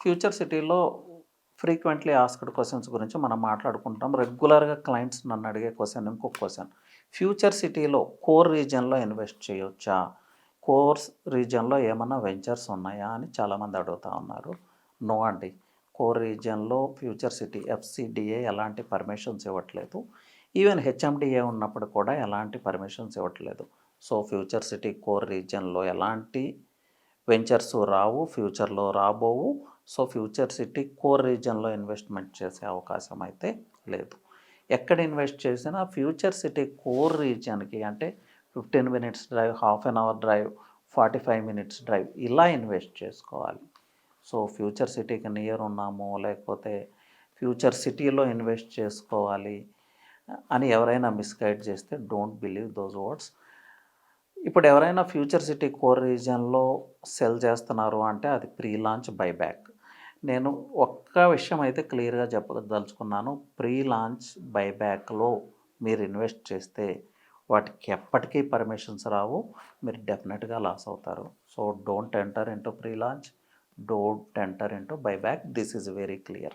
Future సిటీలో frequently asked questions గురించి మనం మాట్లాడుకుంటాం. రెగ్యులర్గా క్లయింట్స్ నన్ను అడిగే క్వశ్చన్ ఇంకొక క్వశ్చన్. ఫ్యూచర్ సిటీలో కోర్ రీజియన్లో ఇన్వెస్ట్ చేయొచ్చా? కోర్స్ రీజియన్లో ఏమన్నా వెంచర్స్ ఉన్నాయా? అని చాలామంది అడుగుతూ ఉన్నారు. నో అండి. కోర్ రీజియన్లో ఫ్యూచర్ సిటీ ఎఫ్సిడిఏ ఎలాంటి పర్మిషన్స్ ఇవ్వట్లేదు. ఈవెన్ హెచ్ఎండిఏ ఉన్నప్పుడు కూడా ఎలాంటి పర్మిషన్స్ ఇవ్వట్లేదు. సో ఫ్యూచర్ సిటీ కోర్ రీజియన్లో ఎలాంటి వెంచర్స్ రావు? ఫ్యూచర్లో రాబోవు? సో ఫ్యూచర్ సిటీ కోర్ రీజన్లో ఇన్వెస్ట్మెంట్ చేసే అవకాశం అయితే లేదు. ఎక్కడ ఇన్వెస్ట్ చేసినా ఫ్యూచర్ సిటీ కోర్ రీజన్కి అంటే fifteen minutes drive half an hour drive forty five minutes drive ఇలా ఇన్వెస్ట్ చేసుకోవాలి. సో ఫ్యూచర్ సిటీకి నియర్ ఉన్నాము లేకపోతే ఫ్యూచర్ సిటీలో ఇన్వెస్ట్ చేసుకోవాలి అని ఎవరైనా మిస్గైడ్ చేస్తే డోంట్ బిలీవ్ దోస్ వర్డ్స్. ఇప్పుడు ఎవరైనా ఫ్యూచర్ సిటీ కోర్ రీజన్లో సెల్ చేస్తున్నారు అంటే అది ప్రీ లాంచ్ బైబ్యాక్. నేను ఒక్క విషయం అయితే క్లియర్గా చెప్పదలుచుకున్నాను. ప్రీ లాంచ్ బైబ్యాక్లో మీరు ఇన్వెస్ట్ చేస్తే వాటికి ఎప్పటికీ పర్మిషన్స్ రావు. మీరు డెఫినెట్గా లాస్ అవుతారు. So don't enter into pre launch don't enter into buyback. This is very clear.